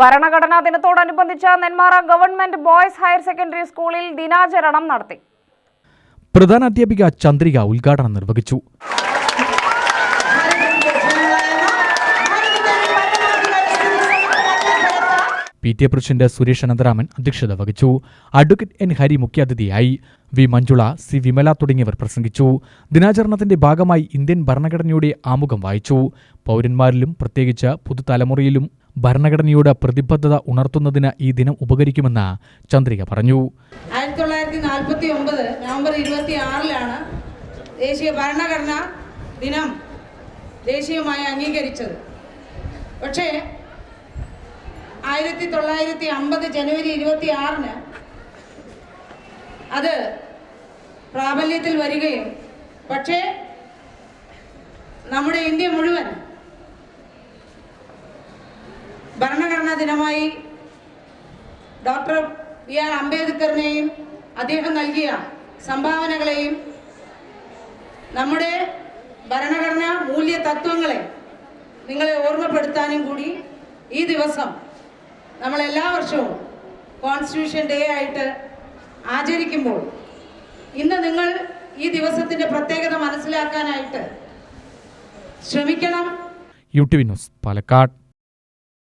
ഭരണഘടനാ ദിനത്തോടനുബന്ധിച്ച് Nenmara government boys higher secondary സ്കൂളിൽ ദിനാചരണം നടത്തി. പ്രധാന പ്രധാനാധ്യാപിക ചന്ദ്രിക ഉദ്ഘാടനം നിർവഹിച്ചു. P T A president Suresh Anantharaman അധ്യക്ഷത വഹിച്ചു. അഡ്വക്കേറ്റ് എൻ ഹരി മുഖ്യാതിഥിയായി വി മഞ്ജുള സി വിമല തുടങ്ങിയവർ പ്രസംഗിച്ചു. ദിനാചരണത്തിന്റെ ഭാഗമായി ഇന്ത്യൻ ഭരണഘടനയുടെ ആമുഖം വായിച്ചു. പൗരന്മാരിലും പ്രത്യേകിച്ച് പുതുതലമുറയിലും ഭരണഘടനയോട് പ്രതിബദ്ധത ഉണർത്തുന്നതിന് ഈ ദിനം ഉപകരിക്കുമെന്ന് ചന്ദ്രിക പറഞ്ഞു. ആയിരത്തി തൊള്ളായിരത്തി നാൽപ്പത്തി ഒമ്പത് നവംബർ ഇരുപത്തി ആറിലാണ് ദേശീയ ഭരണഘടനാ ദിനം ദേശീയമായി അംഗീകരിച്ചത്. പക്ഷേ ആയിരത്തി തൊള്ളായിരത്തി അമ്പത് ജനുവരി ഇരുപത്തി ആറിന് അത് പ്രാബല്യത്തിൽ വരികയും പക്ഷേ നമ്മുടെ ഇന്ത്യ മുഴുവൻ ഭരണഘടനാ ദിനമായി ഡോക്ടർ ബി ആർ അംബേദ്കറിനെയും അദ്ദേഹം നൽകിയ സംഭാവനകളെയും നമ്മുടെ ഭരണഘടനാ മൂല്യ തത്വങ്ങളെ നിങ്ങളെ ഓർമ്മപ്പെടുത്താനും കൂടി ഈ ദിവസം നമ്മൾ എല്ലാ വർഷവും കോൺസ്റ്റിറ്റ്യൂഷൻ ഡേ ആയിട്ട് ആചരിക്കുമ്പോൾ ഇന്ന് നിങ്ങൾ ഈ ദിവസത്തിന്റെ പ്രത്യേകത മനസ്സിലാക്കാനായിട്ട് ശ്രമിക്കണം. U T news Palakkad.